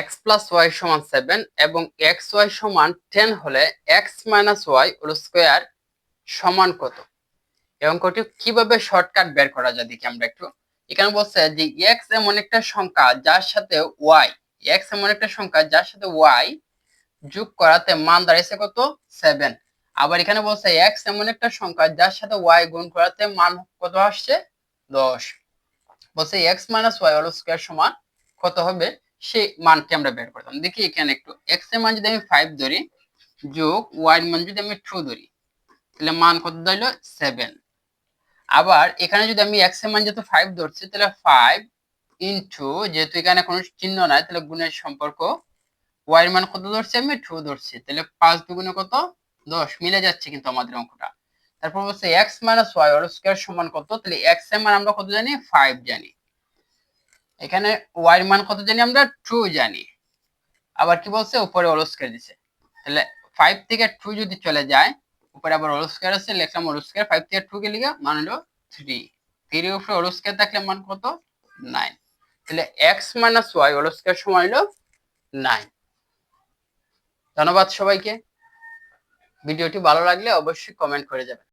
X plus Y সমান seven এবং x Y সমান টেন হলে x minus y whole square সমান কত? এই অঙ্কটি কীভাবে শর্টকাট বের করা যায় দেখি আমরা একটু। এখানে বলছে যে এক্স এমন একটা সংখ্যা যার সাথে ওয়াই এক্স এমন একটা সংখ্যা যার সাথে ওয়াই যোগ করাতে মান দাঁড়িয়েছে কত? সেভেন আবার এখানে বলছে এক্স এমন একটা সংখ্যা যার সাথে ওয়াই গুণ করাতে মান কত আসছে? দশ। বলছে x minus y whole square সমান কত হবে? সেই মানটি আমরা বের করতাম। দেখি এখানে একটু এক্সের মান যদি আমি ফাইভ ধরি, যোগ ওয়াই এর মান যদি আমি টু ধরি, তাহলে মান কত দাঁড়াল সেভেন আবার এখানে যদি আমি এক্সের মান যেহেতু ফাইভ ধরছি, তাহলে ফাইভ ইন্টু যেহেতু এখানে কোনো চিহ্ন নাই, তাহলে গুণের সম্পর্ক ওয়াই এর মান কত ধরছি আমি? টু ধরছি। তাহলে পাঁচ দুগুণে কত? দশ। মিলে যাচ্ছে কিন্তু আমাদের অঙ্কটা। তারপর বলছে x minus y whole square সমান কত? তাহলে এক্সের মান আমরা কত জানি? ফাইভ জানি। এখানে ওয়াই মান কত জানি আমরা? টু জানি। আবার কি বলছে? উপরে হোল স্কোয়ার দিছে। তাহলে ফাইভ থেকে টু যদি চলে যায়, উপরে আবার হোল স্কোয়ার আছে, লিখলাম হোল স্কোয়ার ফাইভ থেকে টু কে লিখে মান হলো থ্রি থ্রির উপরে হোল স্কোয়ার থাকলে মান কত? নাইন তাহলে x minus y whole square সমান হলো নাইন ধন্যবাদ সবাইকে। ভিডিওটি ভালো লাগলে অবশ্যই কমেন্ট করে যাবেন।